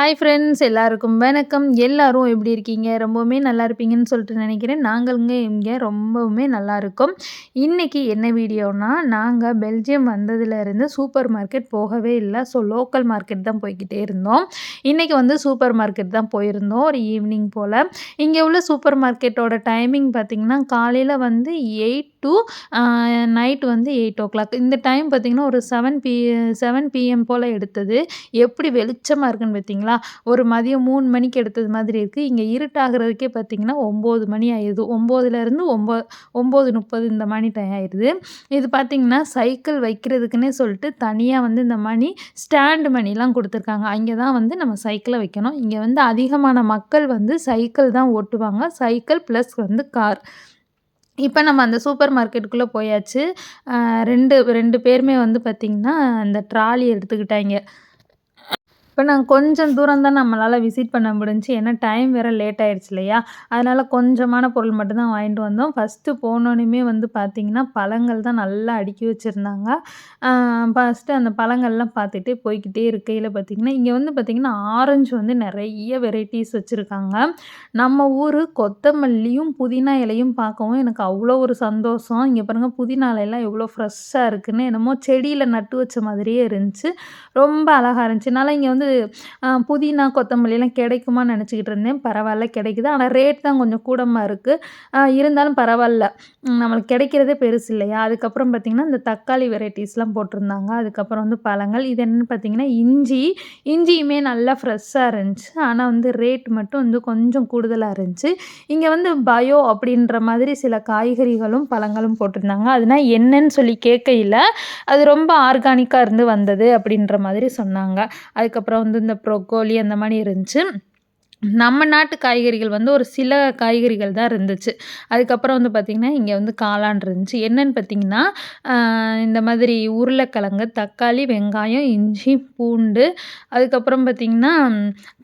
Hi friends எல்லாருக்கும் வணக்கம். எல்லாரும் எப்படி இருக்கீங்க? ரொம்பவுமே நல்லா இருப்பீங்கன்னு சொல்லிட்டு நினைக்கிறேன். நாங்களுங்க இங்கே ரொம்பவுமே நல்லா இருக்கும். இன்றைக்கி என்ன வீடியோனா நாங்கள் பெல்ஜியம் வந்ததுலேருந்து சூப்பர் மார்க்கெட் போகவே இல்லை. ஸோ லோக்கல் மார்க்கெட் தான் போய்கிட்டே இருந்தோம். இன்றைக்கி வந்து சூப்பர் மார்க்கெட் தான் போயிருந்தோம். ஒரு ஈவினிங் போல். இங்கே உள்ள சூப்பர் மார்க்கெட்டோட டைமிங் பார்த்திங்கன்னா காலையில் வந்து எயிட் டு நைட் வந்து எயிட் ஓ கிளாக் இந்த டைம் பார்த்திங்கன்னா ஒரு செவன் பி செவன் பிஎம் போல் எடுத்தது. எப்படி வெளிச்சமாக இருக்குதுன்னு பார்த்திங்களா பார்த்தீங்களா ஒரு மதியம் மூணு மணிக்கு எடுத்தது மாதிரி இருக்குது இங்கே இருட்டாகிறதுக்கே பார்த்தீங்கன்னா ஒம்பது மணி ஆயிடுது. ஒம்போதுலேருந்து ஒம்போ ஒம்பது முப்பது இந்த மணி டைம் ஆயிடுது. இது பார்த்திங்கன்னா சைக்கிள் வைக்கிறதுக்குன்னே சொல்லிட்டு தனியாக வந்து இந்த மணி ஸ்டாண்டு மணிலாம் கொடுத்துருக்காங்க. அங்கே தான் வந்து நம்ம சைக்கிளை வைக்கணும். இங்கே வந்து அதிகமான மக்கள் வந்து சைக்கிள் தான் ஓட்டுவாங்க. சைக்கிள் ப்ளஸ் வந்து கார் இப்போ நம்ம அந்த சூப்பர் மார்க்கெட்டுக்குள்ளே போயாச்சு. ரெண்டு ரெண்டு பேருமே வந்து பார்த்திங்கன்னா அந்த ட்ராலி எடுத்துக்கிட்டாங்க. இப்போ நாங்கள் கொஞ்சம் தூரம் தான் நம்மளால் விசிட் பண்ண முடிஞ்சுச்சு. ஏன்னா டைம் வேறு லேட் ஆயிடுச்சு இல்லையா? அதனால் கொஞ்சமான பொருள் மட்டும்தான் வாங்கிட்டு வந்தோம். ஃபஸ்ட்டு போனோன்னுமே வந்து பார்த்திங்கன்னா பழங்கள் தான் நல்லா அடுக்கி வச்சுருந்தாங்க. ஃபஸ்ட்டு அந்த பழங்கள்லாம் பார்த்துட்டே போய்கிட்டே இருக்கையில் பார்த்திங்கன்னா இங்கே வந்து பார்த்திங்கன்னா ஆரஞ்சு வந்து நிறைய வெரைட்டிஸ் வச்சுருக்காங்க. நம்ம ஊர் கொத்தமல்லியும் புதினா இலையும் பார்க்கவும் எனக்கு அவ்வளோ ஒரு சந்தோஷம். இங்கே பாருங்கள் புதினா இலையெல்லாம் எவ்வளோ ஃப்ரெஷ்ஷாக இருக்குன்னு என்னமோ செடியில் நட்டு வச்ச மாதிரியே இருந்துச்சு. ரொம்ப அழகாக இருந்துச்சு. அதனால் இங்கே வந்து புதினா கொத்தமல்லிலாம் கிடைக்குமான்னு நினச்சிக்கிட்டு இருந்தேன். பரவாயில்ல கிடைக்குது. ஆனால் ரேட் தான் கொஞ்சம் கூடமாக இருக்குது இருந்தாலும் பரவாயில்ல. நம்மளுக்கு கிடைக்கிறதே பெருசு இல்லையா? அதுக்கப்புறம் பார்த்திங்கன்னா இந்த தக்காளி வெரைட்டிஸ்லாம் போட்டிருந்தாங்க. அதுக்கப்புறம் வந்து பழங்கள். இது என்னென்னு பார்த்திங்கன்னா இஞ்சி. இஞ்சியுமே நல்லா ஃப்ரெஷ்ஷாக இருந்துச்சு. ஆனால் வந்து ரேட் மட்டும் வந்து கொஞ்சம் கூடுதலாக இருந்துச்சு. இங்கே வந்து பயோ அப்படின்ற மாதிரி சில காய்கறிகளும் பழங்களும் போட்டிருந்தாங்க. அதுனால் என்னன்னு சொல்லி கேட்கையில் அது ரொம்ப ஆர்கானிக்காக இருந்து வந்தது அப்படின்ற மாதிரி சொன்னாங்க. அதுக்கப்புறம் அப்புறம் வந்து இந்த ப்ரொக்கோலி அந்த மாதிரி இருந்துச்சு. நம்ம நாட்டு காய்கறிகள் வந்து ஒரு சில காய்கறிகள் தான் இருந்துச்சு. அதுக்கப்புறம் வந்து பார்த்திங்கன்னா இங்கே வந்து காளான் இருந்துச்சு. என்னென்னு பார்த்திங்கன்னா இந்த மாதிரி உருளைக்கிழங்கு தக்காளி வெங்காயம் இஞ்சி பூண்டு அதுக்கப்புறம் பார்த்திங்கன்னா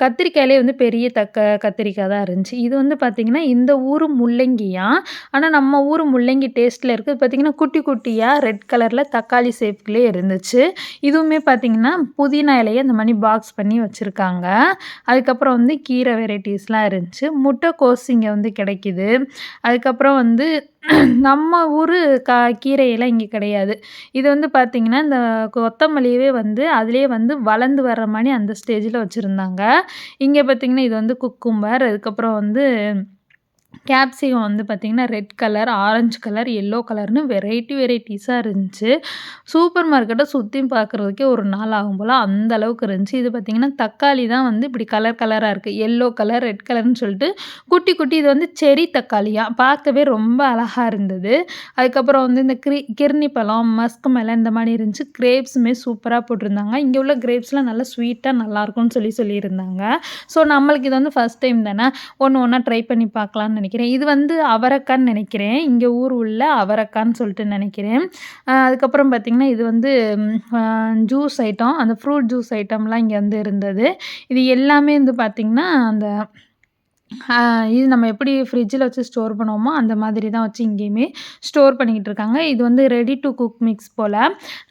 கத்திரிக்காயிலே வந்து பெரிய தக்க கத்திரிக்காய் தான் இருந்துச்சு. இது வந்து பார்த்திங்கன்னா இந்த ஊர் முள்ளங்கியா? ஆனால் நம்ம ஊர் முள்ளங்கி டேஸ்ட்டில் இருக்குது பார்த்திங்கன்னா குட்டி குட்டியாக ரெட் கலரில் தக்காளி ஷேப்லேயே இருந்துச்சு. இதுவுமே பார்த்திங்கன்னா புதினா இலையை இந்த மாதிரி பாக்ஸ் பண்ணி வச்சுருக்காங்க. அதுக்கப்புறம் வந்து கீரை கீரை வெரைட்டிஸ்லாம் இருந்துச்சு. முட்டைக்கோஸ் இங்கே வந்து கிடைக்கிது. அதுக்கப்புறம் வந்து நம்ம ஊர் கா கீரையெல்லாம் இங்கே கிடையாது. இது வந்து பார்த்திங்கன்னா இந்த கொத்தமல்லியவே வந்து அதிலே வந்து வளர்ந்து வர்ற மாதிரி அந்த ஸ்டேஜில் வச்சுருந்தாங்க. இங்கே பார்த்திங்கன்னா இது வந்து குக்கும்பர் அதுக்கப்புறம் வந்து கேப்சிகம் வந்து பார்த்திங்கன்னா red colour orange colour yellow கலர்னு வெரைட்டி வெரைட்டிஸாக இருந்துச்சு. சூப்பர் மார்க்கெட்டை சுற்றி பார்க்குறதுக்கே ஒரு நாள் ஆகும் போல் அந்த அளவுக்கு இருந்துச்சு. இது பார்த்திங்கன்னா தக்காளி தான் வந்து இப்படி கலர் கலராக இருக்குது எல்லோ கலர் ரெட் கலர்னு சொல்லிட்டு குட்டி குட்டி இது வந்து செரி தக்காளியாக பார்க்கவே ரொம்ப அழகாக இருந்தது. அதுக்கப்புறம் வந்து இந்த கிரி கிர்னி பழம் மஸ்க் மேலே இந்த மாதிரி இருந்துச்சு. கிரேப்ஸுமே சூப்பராக போட்டிருந்தாங்க. இங்கே உள்ள கிரேப்ஸ்லாம் நல்லா ஸ்வீட்டாக நல்லாயிருக்கும்னு சொல்லி சொல்லியிருந்தாங்க. ஸோ நம்மளுக்கு இது வந்து ஃபஸ்ட் டைம் தானே? ஒன்று ஒன்றா ட்ரை பண்ணி பார்க்கலான்னு நினைக்கிறேன். இது வந்து அவரக்கான்னு நினைக்கிறேன். இங்கே ஊர் உள்ள அவரக்கான்னு சொல்லிட்டு நினைக்கிறேன். அதுக்கப்புறம் பார்த்திங்கன்னா இது வந்து ஜூஸ் ஐட்டம். அந்த ஃப்ரூட் ஜூஸ் ஐட்டம்லாம் இங்கே வந்து இருந்தது. இது எல்லாமே வந்து பார்த்திங்கன்னா அந்த இது நம்ம எப்படி ஃப்ரிட்ஜில் வச்சு ஸ்டோர் பண்ணுவோமோ அந்த மாதிரி தான் வச்சு இங்கேயுமே ஸ்டோர் பண்ணிக்கிட்டு இருக்காங்க. இது வந்து ரெடி டு குக் மிக்ஸ் போல்.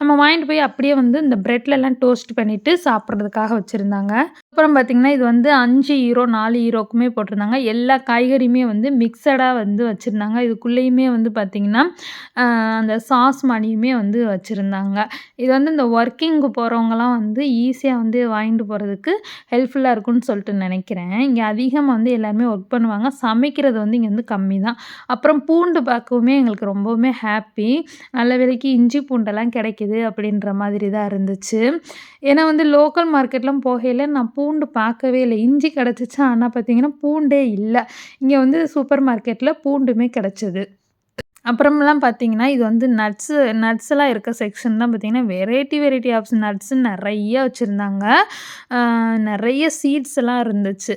நம்ம வாங்கிட்டு போய் அப்படியே வந்து இந்த ப்ரெட்லலாம் டோஸ்ட் பண்ணிவிட்டு சாப்பிட்றதுக்காக வச்சுருந்தாங்க. அப்புறம் பார்த்திங்கன்னா இது வந்து அஞ்சு ஹீரோ நாலு ஹீரோக்குமே போட்டிருந்தாங்க. எல்லா காய்கறியுமே வந்து மிக்சடாக வந்து வச்சுருந்தாங்க. இதுக்குள்ளேயுமே வந்து பார்த்திங்கன்னா அந்த சாஸ் மணியுமே வந்து வச்சுருந்தாங்க. இது வந்து இந்த ஒர்க்கிங்க்கு போகிறவங்கலாம் வந்து ஈஸியாக வந்து வாங்கிட்டு போகிறதுக்கு ஹெல்ப்ஃபுல்லாக இருக்கும்னு சொல்லிட்டு நினைக்கிறேன். இங்கே அதிகமாக வந்து எல்லாருமே ஒர்க் பண்ணுவாங்க. சமைக்கிறது வந்து இங்கே வந்து கம்மி தான் அப்புறம் பூண்டு பார்க்கவுமே எங்களுக்கு ரொம்பவுமே ஹாப்பி நல்ல விலைக்கு இஞ்சி பூண்டெல்லாம் கிடைக்கிது அப்படின்ற மாதிரி தான் இருந்துச்சு. ஏன்னா வந்து லோக்கல் மார்க்கெட்லாம் போகையில் நான் பூண்டு பார்க்கவே இல்லை. இஞ்சி கிடச்சிச்சு? ஆனால் பார்த்திங்கன்னா பூண்டே இல்லை. இங்கே வந்து சூப்பர் மார்க்கெட்டில் பூண்டுமே கிடச்சிது. அப்புறம்லாம் பார்த்தீங்கன்னா இது வந்து நட்ஸு நட்ஸ்லாம் இருக்க செக்ஷன் தான் பார்த்தீங்கன்னா வெரைட்டி வெரைட்டி ஆஃப் நட்ஸு நிறைய வச்சுருந்தாங்க. நிறைய சீட்ஸ் எல்லாம் இருந்துச்சு.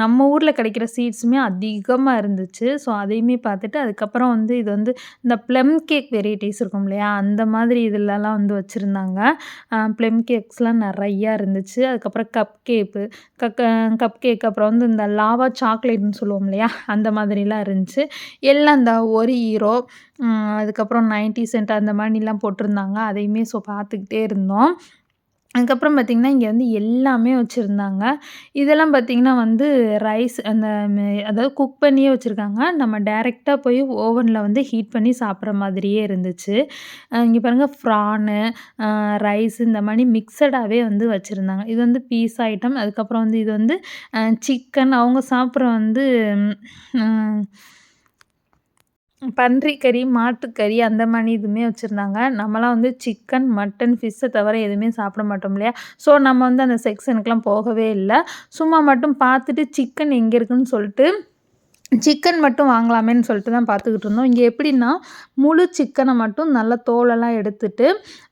நம்ம ஊரில் கிடைக்கிற சீட்ஸுமே அதிகமாக இருந்துச்சு. ஸோ அதையுமே பார்த்துட்டு அதுக்கப்புறம் வந்து இது வந்து இந்த ப்ளம் கேக் வெரைட்டிஸ் இருக்கும் இல்லையா? அந்த மாதிரி இதிலலாம் வந்து வச்சுருந்தாங்க. ப்ளம் கேக்ஸ்லாம் நிறையா இருந்துச்சு. அதுக்கப்புறம் கப் கேப்பு கக் கப் கேக் அப்புறம் வந்து இந்த லாவா சாக்லேட்னு சொல்லுவோம் இல்லையா? அந்த மாதிரிலாம் இருந்துச்சு. எல்லாம் இந்த ஒரு ஹீரோ அதுக்கப்புறம் நைன்ட்டி சென்ட் அந்த மாதிரிலாம் போட்டிருந்தாங்க. அதையுமே ஸோ பார்த்துக்கிட்டே இருந்தோம். அதுக்கப்புறம் பார்த்திங்கன்னா இங்கே வந்து எல்லாமே வச்சுருந்தாங்க. இதெல்லாம் பார்த்திங்கன்னா வந்து ரைஸ் அந்த அதாவது குக் பண்ணியே வச்சுருக்காங்க. நம்ம டேரெக்டாக போய் ஓவனில் வந்து ஹீட் பண்ணி சாப்பிட்ற மாதிரியே இருந்துச்சு. இங்கே பாருங்கள் ஃப்ரானு ரைஸ் இந்த மாதிரி மிக்சடாகவே வந்து வச்சுருந்தாங்க. இது வந்து பீஸ் ஐட்டம் அதுக்கப்புறம் வந்து இது வந்து சிக்கன் அவங்க சாப்பிட்ற வந்து பன்றி கறி மாட்டுக்கறி அந்த மாதிரி இதுவுமே வச்சுருந்தாங்க. நம்மலாம் வந்து சிக்கன் மட்டன் ஃபிஷ்ஷை தவிர எதுவுமே சாப்பிட மாட்டோம் இல்லையா? ஸோ நம்ம வந்து அந்த செக்ஷனுக்குலாம் போகவே இல்லை. சும்மா மட்டும் பார்த்துட்டு சிக்கன் எங்கே இருக்குன்னு சொல்லிட்டு சிக்கன் மட்டும் வாங்கலாமேன்னு சொல்லிட்டு தான் பார்த்துக்கிட்டு இருந்தோம். இங்கே எப்படின்னா முழு சிக்கனை மட்டும் நல்லா தோலெல்லாம் எடுத்துட்டு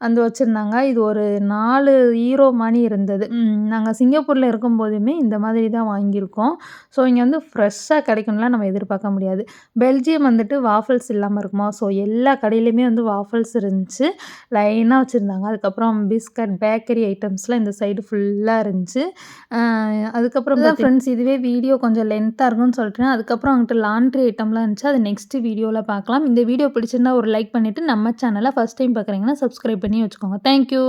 வந்து வச்சுருந்தாங்க. இது ஒரு நாலு ஈரோ மணி இருந்தது. நாங்கள் சிங்கப்பூரில் இருக்கும்போதுமே இந்த மாதிரி தான் வாங்கியிருக்கோம். ஸோ இங்கே வந்து ஃப்ரெஷ்ஷாக கிடைக்கணும்லாம் நம்ம எதிர்பார்க்க முடியாது. பெல்ஜியம் வந்துட்டு வாஃபல்ஸ் இல்லாமல் இருக்குமா? ஸோ எல்லா கடையிலையுமே வந்து வாஃபல்ஸ் இருந்துச்சு. லைனாக வச்சுருந்தாங்க. அதுக்கப்புறம் பிஸ்கட் பேக்கரி ஐட்டம்ஸ்லாம் இந்த சைடு ஃபுல்லாக இருந்துச்சு. அதுக்கப்புறம் தான் ஃப்ரெண்ட்ஸ் இதுவே வீடியோ கொஞ்சம் லென்த்தாக இருக்கும்னு சொல்லிட்டு அதுக்கப்புறம் அதுக்கப்புறம் அவங்ககிட்ட லாண்ட்ரி ஐட்டம்லாம் இருந்துச்சு அது நெக்ஸ்ட் வீடியோவில் பார்க்கலாம். இந்த வீடியோ பிடிச்சிருந்தா ஒரு லைக் பண்ணிவிட்டு நம்ம சேனலை ஃபஸ்ட் டைம் பார்க்குறீங்கன்னா சப்ஸ்கிரைப் பண்ணி வச்சுக்கோங்க. தேங்க்யூ